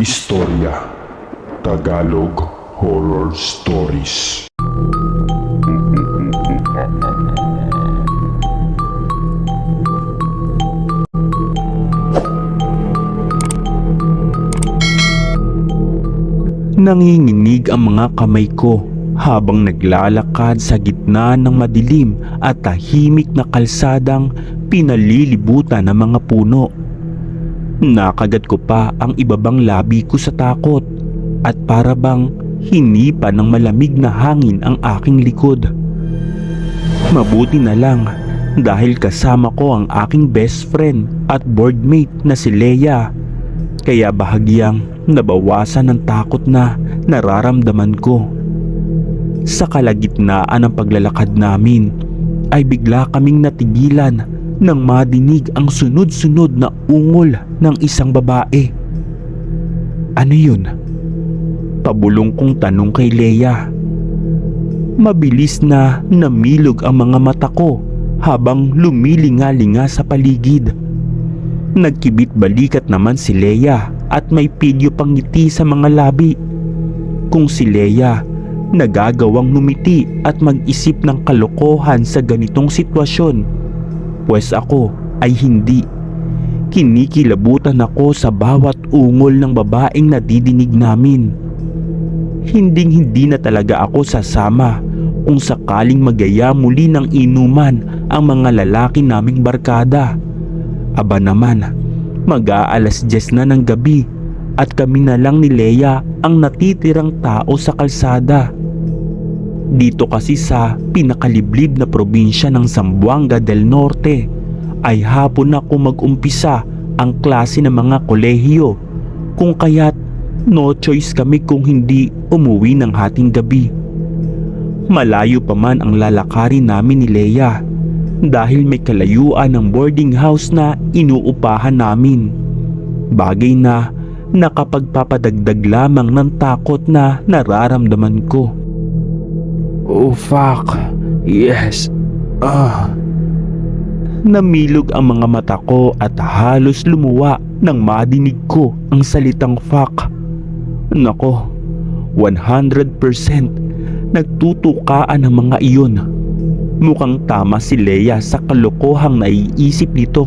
Istorya Tagalog Horror Stories Nanginginig ang mga kamay ko habang naglalakad sa gitna ng madilim at tahimik na kalsadang pinalilibutan ng mga puno. Nakagat ko pa ang ibabang labi ko sa takot at para bang hinipa ng malamig na hangin ang aking likod. Mabuti na lang dahil kasama ko ang aking best friend at boardmate na si Leia. Kaya bahagyang nabawasan ng takot na nararamdaman ko. Sa kalagitnaan ng paglalakad namin ay bigla kaming natigilan nang madinig ang sunod-sunod na ungol ng isang babae. Ano yun? Pabulong kong tanong kay Leia. Mabilis na namilog ang mga mata ko habang lumilinga-linga sa paligid. Nagkibit balikat naman si Leia at may pilyo pang ngiti sa mga labi. Kung si Leia nagagawang numiti at mag-isip ng kalokohan sa ganitong sitwasyon, pues ako ay hindi. Kinikilabutan ako sa bawat ungol ng babaeng nadidinig namin. Hinding hindi na talaga ako sasama kung sakaling magaya muli ng inuman ang mga lalaki naming barkada. Aba naman, mag-aalas 10 na ng gabi at kami na lang ni Leia ang natitirang tao sa kalsada. Dito kasi sa pinakaliblib na probinsya ng Zamboanga del Norte ay hapon na kung mag-umpisa ang klase ng mga kolehiyo kung kaya't no choice kami kung hindi umuwi ng hating gabi. Malayo pa man ang lalakarin namin ni Leia dahil may kalayuan ng boarding house na inuupahan namin. Bagay na nakapagpapadagdag lamang ng takot na nararamdaman ko. Oh fuck, yes, ah. Namilog ang mga mata ko at halos lumuwa nang madinig ko ang salitang fuck. Nako, 100% nagtutukaan ang mga iyon. Mukhang tama si Leia sa kalokohang naiisip nito.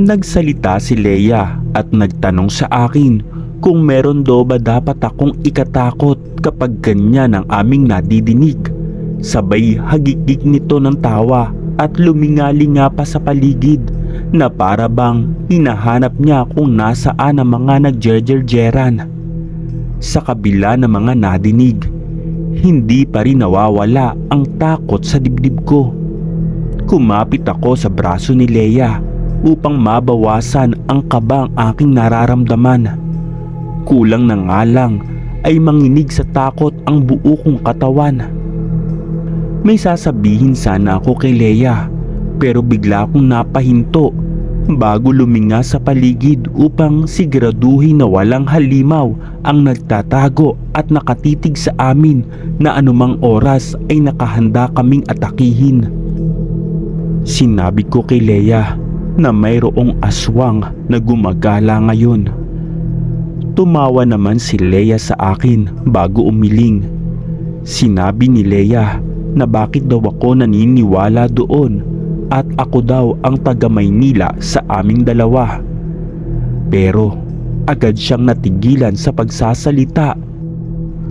Nagsalita si Leia at nagtanong sa akin kung meron do ba dapat akong ikatakot kapag ganyan ang aming nadidinig. Sabay hagikik nito ng tawa at lumingalinga pa sa paligid na para bang hinahanap niya kung nasaan ang mga nagjerjerjeran. Sa kabila ng mga nadinig, hindi pa rin nawawala ang takot sa dibdib ko. Kumapit ako sa braso ni Leia upang mabawasan ang kabang aking nararamdaman. Kulang na nga lang ay manginig sa takot ang buo kong katawan. May sasabihin sana ako kay Leia pero bigla akong napahinto bago luminga sa paligid upang siguraduhin na walang halimaw ang nagtatago at nakatitig sa amin na anumang oras ay nakahanda kaming atakihin. Sinabi ko kay Leia na mayroong aswang na gumagala ngayon. Tumawa naman si Leia sa akin bago umiling. Sinabi ni Leia na bakit daw ako naniniwala doon at ako daw ang taga Maynila sa aming dalawa. Pero agad siyang natigilan sa pagsasalita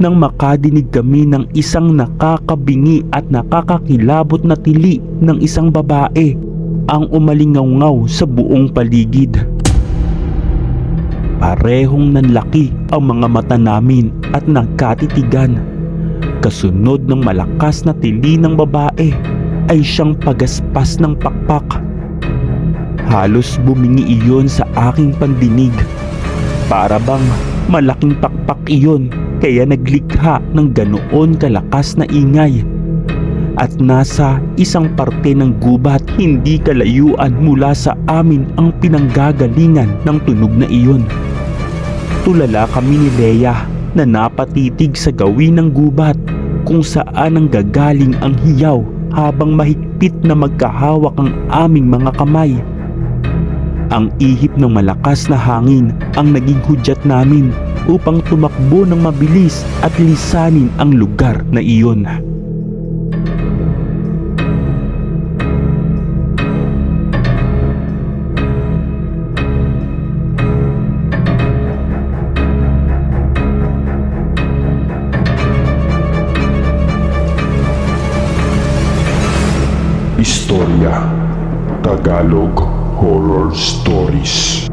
nang makadinig kami ng isang nakakabingi at nakakakilabot na tili ng isang babae ang umalingaw sa buong paligid. Parehong nanlaki ang mga mata namin at nagkatitigan. Kasunod ng malakas na tili ng babae ay siyang pagaspas ng pakpak. Halos bumingi iyon sa aking pandinig. Para bang malaking pakpak iyon kaya naglikha ng ganoon kalakas na ingay. At nasa isang parte ng gubat hindi kalayuan mula sa amin ang pinanggagalingan ng tunog na iyon. Tulala kami ni Leia na napatitig sa gawin ng gubat kung saan ang gagaling ang hiyaw habang mahigpit na magkahawak ang aming mga kamay. Ang ihip ng malakas na hangin ang naging hudyat namin upang tumakbo ng mabilis at lisanin ang lugar na iyon. Istorya Tagalog Horror Stories